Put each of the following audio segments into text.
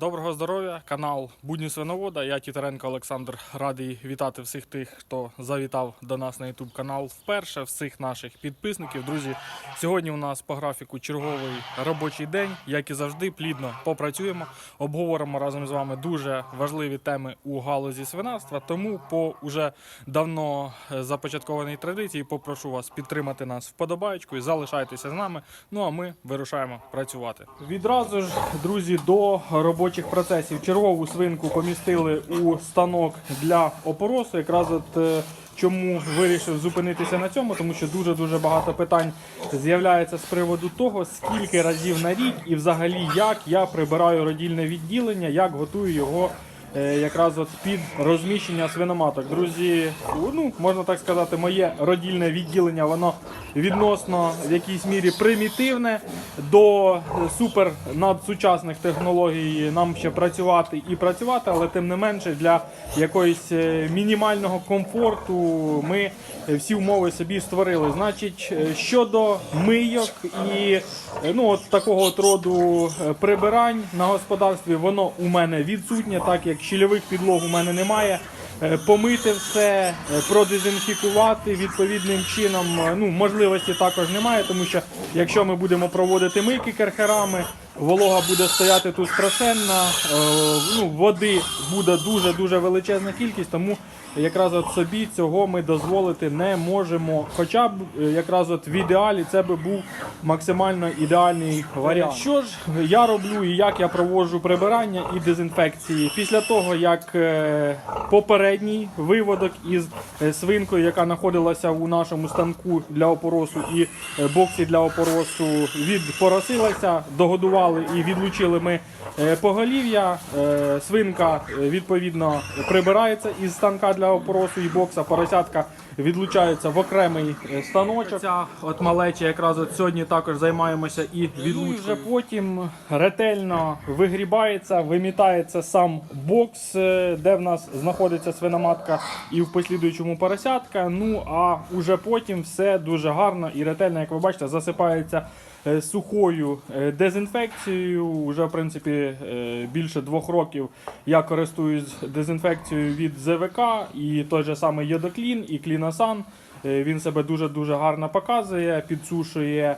Доброго здоров'я, канал Будні Свиновода. Я Тітаренко Олександр. Радий вітати всіх тих, хто завітав до нас на YouTube канал вперше, всіх наших підписників. Друзі, сьогодні у нас по графіку черговий робочий день. Як і завжди, плідно попрацюємо. Обговоримо разом з вами дуже важливі теми у галузі свинарства. Тому по уже давно е, започаткованій традиції попрошу вас підтримати нас вподобаєчкою, залишайтеся з нами. Ну а ми вирушаємо працювати. Відразу ж, друзі, до робочих процесів чергову свинку помістили у станок для опоросу. Якраз от е, чому вирішив зупинитися на цьому, тому що дуже дуже багато питань з'являється з приводу того, скільки разів на рік і взагалі як я прибираю родільне відділення, як готую його. Е, Якраз от під розміщення свиноматок. Друзі, ну можна так сказати, моє родільне відділення, воно відносно в якійсь мірі примітивне. До супер надсучасних технологій нам ще працювати і працювати, але тим не менше для якоїсь е, мінімального комфорту ми всі умови собі створили. Значить, е, щодо мийок і ну от такого от роду прибирань на господарстві, воно у мене відсутнє, так як щільових підлог у мене немає. Е, Помити все, е, продезінфікувати відповідним чином. е, Ну, можливості також немає, тому що якщо ми будемо проводити мийки керхерами, волога буде стояти тут страшенна, е, ну, води буде дуже дуже величезна кількість, тому якраз от собі цього ми дозволити не можемо. Хоча б е, якраз от в ідеалі це би був максимально ідеальний варіант. Що ж я роблю і як я проводжу прибирання і дезінфекції після того, як е, попередній виводок із свинкою, яка знаходилася у нашому станку для опоросу і боксі для опоросу, відпоросилася, догодували і відлучили ми е, поголів'я. Е, Свинка е, відповідно прибирається із станка для опоросу і бокса. Поросятка відлучається в окремий станочок. Ця от малеча якраз от сьогодні також займаємося і відлучкою. Ну, вже потім ретельно вигрібається, вимітається сам бокс, де в нас знаходиться свиноматка і в послідуючому поросятка. Ну а уже потім все дуже гарно і ретельно, як ви бачите, засипається сухою е, дезінфекцією. Уже в принципі е, більше двох років я користуюсь дезінфекцією від ЗВК і той же самий Йодоклін і Клінасан. Е, Він себе дуже дуже гарно показує, підсушує е,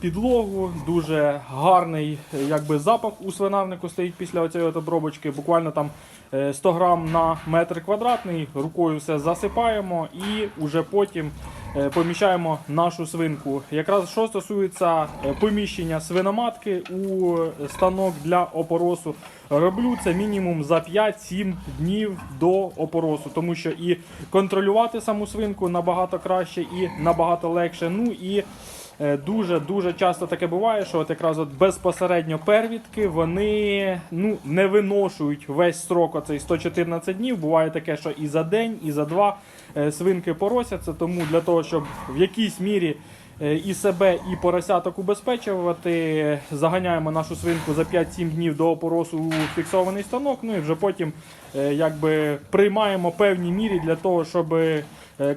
підлогу. Дуже гарний е, якби, запах у свинарнику стоїть після цієї обробочки. Буквально там е, 100 грам на метр квадратний. Рукою все засипаємо і вже потім е, поміщаємо нашу свинку. Якраз що стосується е, поміщення свиноматки у станок для опоросу, роблю це мінімум за 5-7 днів до опоросу, тому що і контролювати саму свинку набагато краще і набагато легше. Ну і Е, Дуже дуже часто таке буває, що от якраз от безпосередньо первідки вони ну не виношують весь срок оцей 114 днів. Буває таке, що і за день, і за два е, свинки поросяться. Тому для того, щоб в якійсь мірі і себе, і поросяток убезпечувати, заганяємо нашу свинку за 5-7 днів до опоросу у фіксований станок. Ну і вже потім е, якби приймаємо певні мірі для того, щоб е,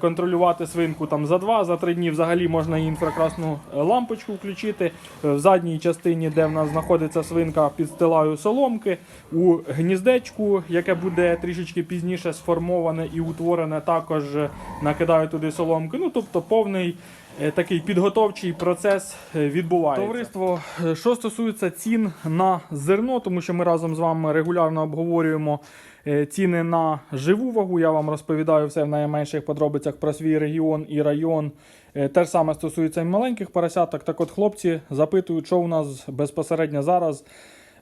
контролювати свинку там за 2 за 3 дні. Взагалі можна і інфракрасну е, лампочку включити. Е, В задній частині, де в нас знаходиться свинка, підстилаю соломки. У гніздечку, яке буде трішечки пізніше сформоване і утворене, також е, накидаю туди соломки. Ну тобто повний. Е, Такий підготовчий процес е, відбувається. Товариство, е, що стосується цін на зерно, тому що ми разом з вами регулярно обговорюємо ціни на живу вагу. Я вам розповідаю все в найменших подробицях про свій регіон і район. Те ж саме стосується і маленьких поросяток. Так от хлопці запитують, що у нас безпосередньо зараз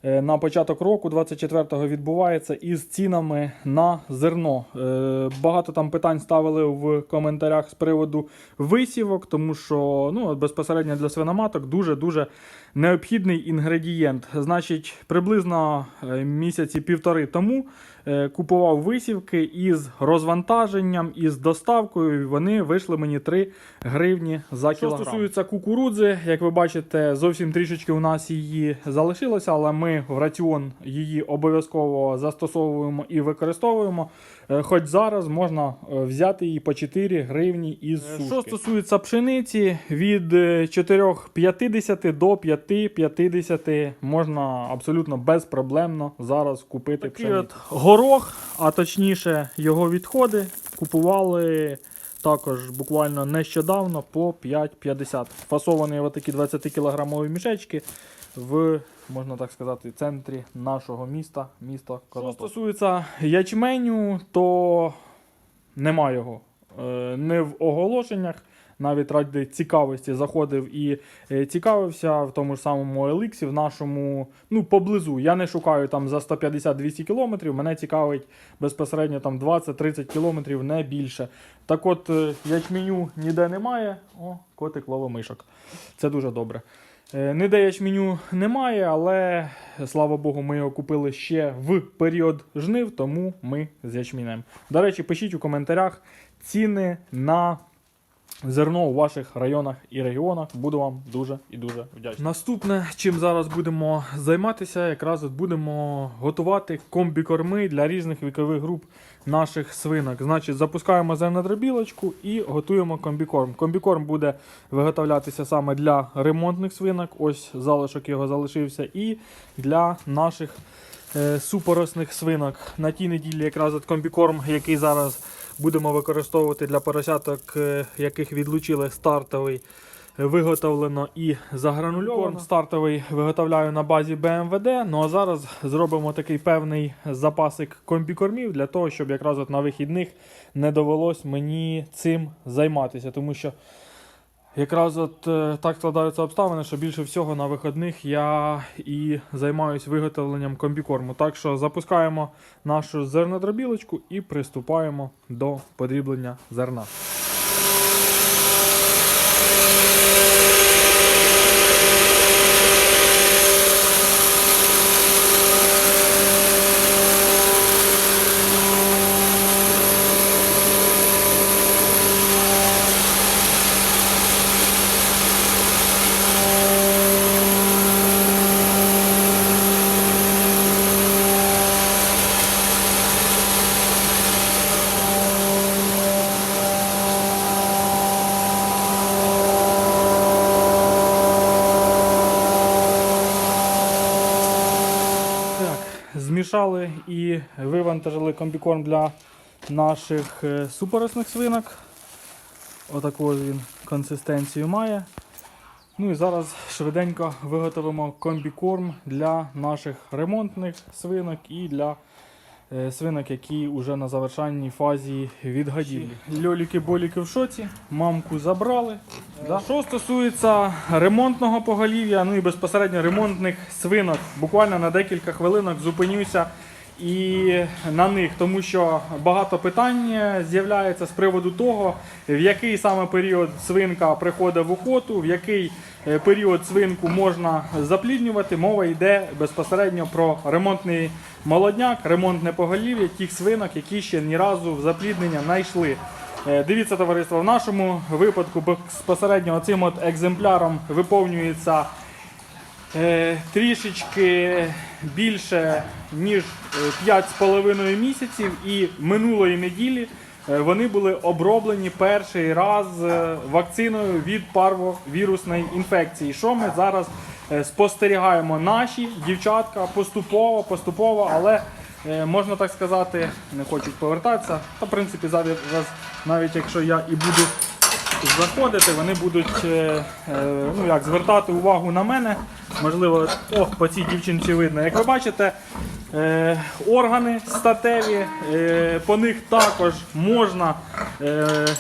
на початок року 24-го відбувається із цінами на зерно. Е, Багато там питань ставили в коментарях з приводу висівок, тому що ну, безпосередньо для свиноматок дуже-дуже необхідний інгредієнт. Значить, приблизно е, місяці півтори тому е, купував висівки із розвантаженням, із доставкою. і Вони вийшли мені 3 гривні за кілограм. Що стосується кукурудзи, як ви бачите, зовсім трішечки у нас її залишилося, але ми в раціон її обов'язково застосовуємо і використовуємо. Е, Хоч зараз можна е, взяти її по 4 гривні із сушки. Що стосується пшениці, від е, 4,50 до 5,50 можна абсолютно безпроблемно зараз купити Такий пшеницю. Горох, а точніше його відходи, купували також буквально нещодавно по 5,50. Фасовані в такі 20 кілограмові мішечки в, можна так сказати, центрі нашого міста, міста Конотоп. Що стосується ячменю, то нема його. Е, Не в оголошеннях, навіть ради цікавості заходив і е, цікавився в тому ж самому Еликсі, в нашому, ну, поблизу. Я не шукаю там за 150-200 кілометрів, мене цікавить безпосередньо там 20-30 кілометрів, не більше. Так от е, ячменю ніде немає. О, котик ловить мишок. Це дуже добре. Е, Ніде ячменю немає, але слава Богу, ми його купили ще в період жнив, тому ми з ячмінем. До речі, пишіть у коментарях ціни на зерно у ваших районах і регіонах. Буду вам дуже і дуже вдячний. Наступне, чим зараз будемо займатися, якраз от будемо готувати комбікорми для різних вікових груп наших свинок. Значить, запускаємо зернодробілочку і готуємо комбікорм. Комбікорм буде виготовлятися саме для ремонтних свинок. Ось залишок його залишився, і для наших е, супоросних свинок. На тій неділі якраз от комбікорм, який зараз будемо використовувати для поросяток, е, яких відлучили стартовий. е, Виготовлено і загранульовано. Стартовий виготовляю на базі БМВД. Ну а зараз зробимо такий певний запасик комбікормів для того, щоб якраз от на вихідних не довелось мені цим займатися. Тому що якраз от е, так складаються обставини, що більше всього на вихідних я і займаюся виготовленням комбікорму. Так що запускаємо нашу зернодробілочку і приступаємо до подріблення зерна. Так, змішали і вивантажили комбікорм для наших е, супоросних свинок. Отаку ось він консистенцію має. Ну і зараз швиденько виготовимо комбікорм для наших ремонтних свинок і для свинок, які вже на завершальній фазі відгадівлі. Льоліки-боліки в шоці, мамку забрали. Да. Що стосується ремонтного поголів'я, ну і безпосередньо ремонтних свинок, буквально на декілька хвилинок зупинюся і на них, тому що багато питань з'являється з приводу того, в який саме період свинка приходить в охоту, в який е, період свинку можна запліднювати. Мова йде безпосередньо про ремонтний молодняк, ремонтне поголів'я тих свинок, які ще ні разу в запліднення не йшли. Е, Дивіться, товариство, в нашому випадку безпосередньо цим от екземпляром виповнюється трішечки більше ніж е, 5,5 місяців, і минулої неділі е, вони були оброблені перший раз е, вакциною від парвовірусної інфекції. Що ми зараз е, спостерігаємо? Наші дівчатка поступово, поступово, але е, можна так сказати, не хочуть повертатися. Та в принципі зараз навіть якщо я і буду заходити, вони будуть е, е, ну, як, звертати увагу на мене. Можливо, о, по цій дівчинці видно. Як ви бачите, е, органи статеві, по них також можна,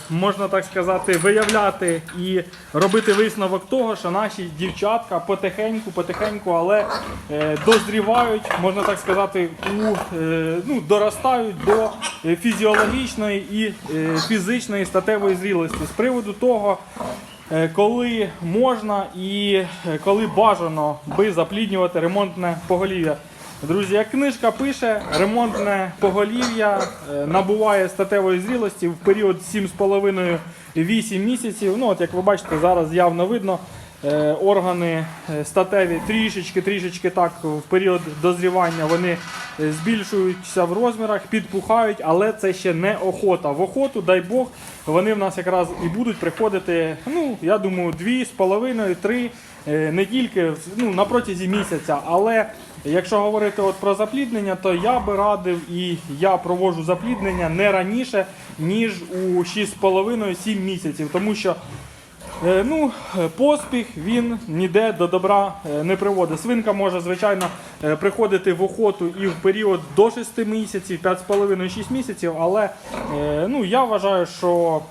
можна так сказати, виявляти і робити висновок того, що наші дівчатка потихеньку, потихеньку, але дозрівають, можна так сказати, у, ну, доростають до фізіологічної і е, фізичної статевої зрілості. З приводу того, е, коли можна і е, коли бажано би запліднювати ремонтне поголів'я. Друзі, як книжка пише, ремонтне поголів'я е, набуває статевої зрілості в період 7,5-8 місяців. Ну, от як ви бачите, зараз явно видно. Е, Органи е, статеві трішечки, трішечки так в період дозрівання вони е, збільшуються в розмірах, підпухають, але це ще не охота. В охоту, дай Бог, вони в нас якраз і будуть приходити, ну, я думаю, 2,5-3 е, недільки ну, на протязі місяця. Але якщо говорити от про запліднення, то я би радив і я проводжу запліднення не раніше, ніж у 6,5-7 місяців, тому що Ну, е, поспіх він ніде до добра е, не приводить. Свинка може, звичайно, е, приходити в охоту і в період до 6 місяців, 5,5-6 місяців, але е, ну, я вважаю, що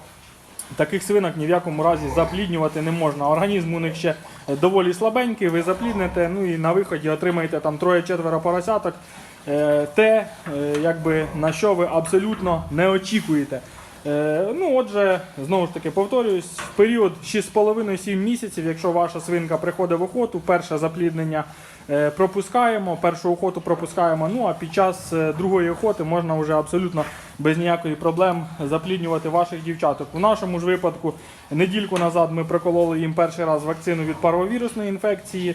таких свинок ні в якому разі запліднювати не можна. Організм у них ще доволі слабенький, ви заплідните, ну і на виході отримаєте там троє-четверо поросяток. Е, Те, е, якби, на що ви абсолютно не очікуєте. Е, Ну, отже, знову ж таки повторююсь, в період 6,5-7 місяців, якщо ваша свинка приходить в охоту, перше запліднення е, пропускаємо, першу охоту пропускаємо. Ну а під час е, другої охоти можна вже абсолютно без ніякої проблем запліднювати ваших дівчаток. У нашому ж випадку недільку назад ми прокололи їм перший раз вакцину від паровірусної інфекції.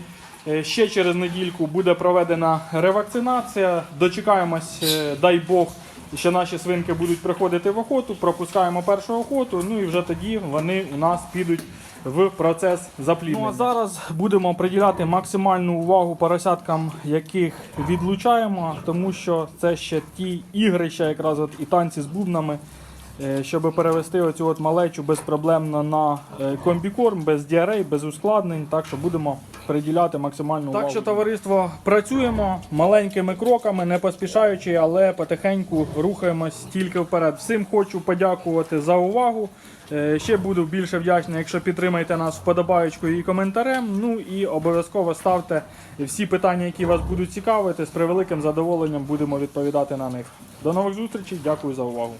Ще через недільку буде проведена ревакцинація. Дочекаємось, дай Бог, що наші свинки будуть приходити в охоту, пропускаємо першу охоту, ну і вже тоді вони у нас підуть в процес запліднення. Ну, а зараз будемо приділяти максимальну увагу поросяткам, яких відлучаємо, тому що це ще ті ігрища, якраз от і танці з бубнами. Е, Щоб перевести оцю от малечу безпроблемно на е, комбікорм, без діарей, без ускладнень, так що будемо приділяти максимальну увагу. Так що, товариство, працюємо маленькими кроками, не поспішаючи, але потихеньку рухаємось тільки вперед. Всім хочу подякувати за увагу. Е, Ще буду більше вдячний, якщо підтримаєте нас вподобаючкою і коментарем. Ну і обов'язково ставте всі питання, які вас будуть цікавити. З превеликим задоволенням будемо відповідати на них. До нових зустрічей, дякую за увагу.